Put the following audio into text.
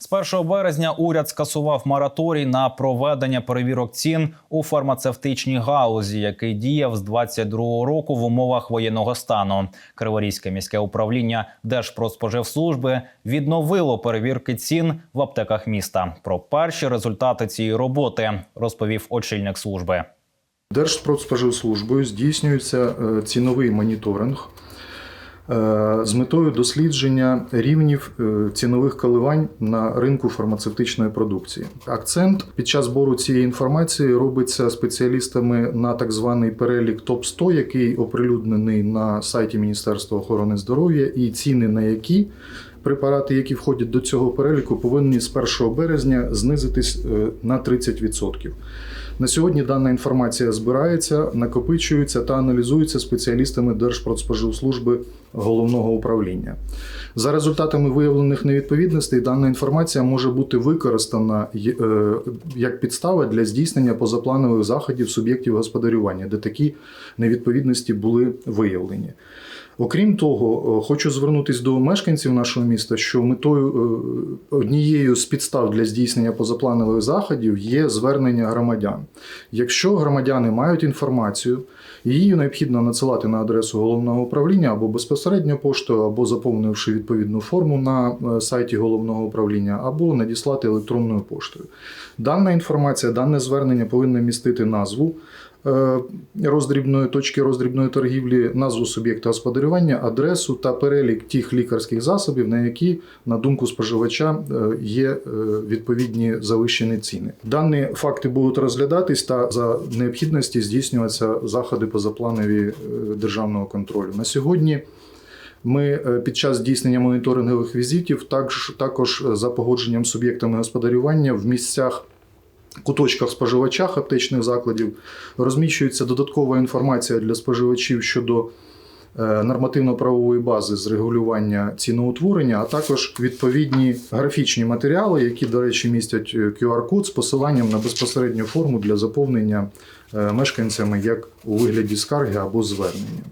З 1 березня уряд скасував мораторій на проведення перевірок цін у фармацевтичній гаузі, який діяв з 22 року в умовах воєнного стану. Криворізьке міське управління Держпродспоживслужби відновило перевірки цін в аптеках міста. Про перші результати цієї роботи розповів очільник служби. Держпродспоживслужбою здійснюється е, ціновий моніторинг з метою дослідження рівнів е, цінових коливань на ринку фармацевтичної продукції. Акцент під час збору цієї інформації робиться спеціалістами на так званий перелік ТОП 100 який оприлюднений на сайті Міністерства охорони здоров'я, і ціни на які препарати, які входять до цього переліку, повинні з 1 березня знизитись е, на 30%. На сьогодні дана інформація збирається, накопичується та аналізується спеціалістами Держпродспоживслужби головного управління. За результатами виявлених невідповідностей, дана інформація може бути використана е, як підстава для здійснення позапланових заходів суб'єктів господарювання, де такі невідповідності були виявлені. Окрім того, е, хочу звернутися до мешканців нашого міста, що метою е, однією з підстав для здійснення позапланових заходів є звернення громадян. Якщо громадяни мають інформацію, її необхідно надсилати на адресу головного управління або безпосередньо поштою, або заповнивши відповідну форму на е, сайті головного управління, або надіслати електронною поштою. Дана інформація, дане звернення повинно містити назву роздрібної точки роздрібної торгівлі, назву суб'єкта господарювання, адресу та перелік тих лікарських засобів, на які, на думку споживача, е, є е, відповідні завищені ціни. Дані факти будуть розглядатись та за необхідності здійснюватися заходи позапланові е, державного контролю. На сьогодні. Ми е, під час здійснення моніторингових візитів також, також е, за погодженням суб'єктами господарювання в місцях куточках споживачах аптечних закладів розміщується додаткова інформація для споживачів щодо е, нормативно-правової бази з регулювання ціноутворення, а також відповідні графічні матеріали, які, до речі, містять е, QR-код з посиланням на безпосередню форму для заповнення е, мешканцями як у вигляді скарги або звернення.